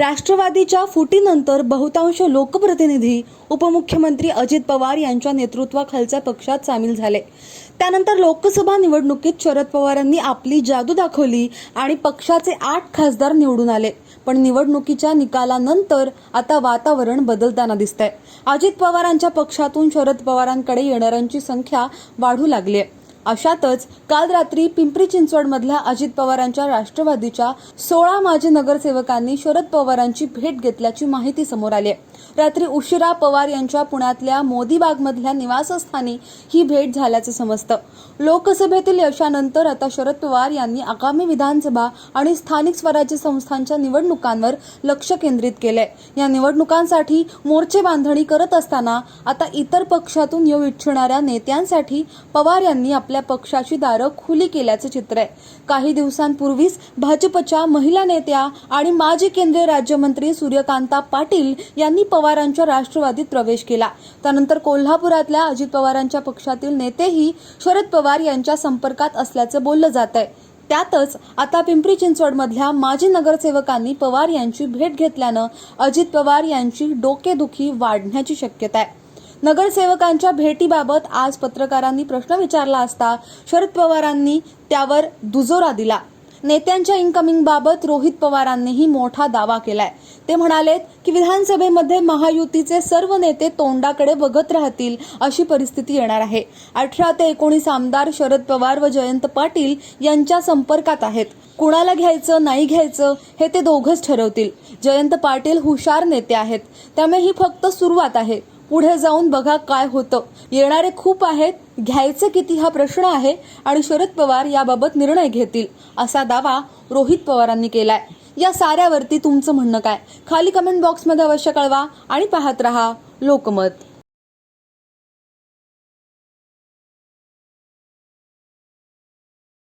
राष्ट्रवादीच्या फुटीनंतर बहुतांश लोकप्रतिनिधी उपमुख्यमंत्री अजित पवार यांच्या नेतृत्वाखालच्या पक्षात सामील झाले. त्यानंतर लोकसभा निवडणुकीत शरद पवारांनी आपली जादू दाखवली आणि पक्षाचे आठ खासदार निवडून आले. पण निवडणुकीच्या निकालानंतर आता वातावरण बदलताना दिसतंय. अजित पवारांच्या पक्षातून शरद पवारांकडे येणाऱ्यांची संख्या वाढू लागली आहे अशातच काल रात्री पिंपरी चिंचवडमधल्या अजित पवारांच्या राष्ट्रवादीच्या सोळा माजी नगरसेवकांनी शरद पवारांची भेट घेतल्याची माहिती समोर आली आहे. रात्री उशिरा पवार यांच्या पुण्यातल्या मोदीबागमधल्या निवासस्थानी ही भेट झाल्याचं समजतं. लोकसभेतील यशानंतर आता शरद पवार यांनी आगामी विधानसभा आणि स्थानिक स्वराज्य संस्थांच्या निवडणुकांवर लक्ष केंद्रित केलंय. या निवडणुकांसाठी मोर्चे बांधणी करत असताना आता इतर पक्षातून येऊ इच्छिणाऱ्या नेत्यांसाठी पवार यांनी आपल्या पक्षाची दारं खुली केल्याचं चित्र आहे. काही दिवसांपूर्वीच भाजपच्या महिला नेत्या आणि माजी केंद्रीय राज्यमंत्री सूर्यकांता पाटील यांनी पवारांच्या राष्ट्रवादीत प्रवेश केला. त्यानंतर कोल्हापुरातल्या अजित पवारांच्या पक्षातील नेतेही शरद पवार यांच्या संपर्कात असल्याचं बोललं जात आहे. त्यातच आता पिंपरी चिंचवडमधल्या माजी नगरसेवकांनी पवार यांची भेट घेतल्यानं अजित पवार यांची डोकेदुखी वाढण्याची शक्यता आहे. नगरसेवकांच्या भेटीबाबत आज पत्रकारांनी प्रश्न विचारला असता शरद पवारांनी त्यावर दुजोरा दिला. नेत्यांच्या इन्कमिंगबाबत रोहित पवारांनीही मोठा दावा केलाय. ते म्हणालेत की विधानसभेमध्ये महायुतीचे सर्व नेते तोंडाकडे बघत राहतील अशी परिस्थिती येणार आहे. अठरा ते एकोणीस आमदार शरद पवार व जयंत पाटील यांच्या संपर्कात आहेत. कुणाला घ्यायचं नाही घ्यायचं हे ते दोघंच ठरवतील. जयंत पाटील हुशार नेते आहेत. त्यामुळे ही फक्त सुरुवात आहे. पुढे जाऊन बघा काय होतं. येणारे खूप आहेत घ्यायचे किती हा प्रश्न आहे आणि शरद पवार याबाबत निर्णय घेतील असा दावा रोहित पवारांनी केलाय. या साऱ्यावरती तुमचं म्हणणं काय? खाली कमेंट बॉक्समध्ये अवश्य कळवा आणि पाहत रहा लोकमत.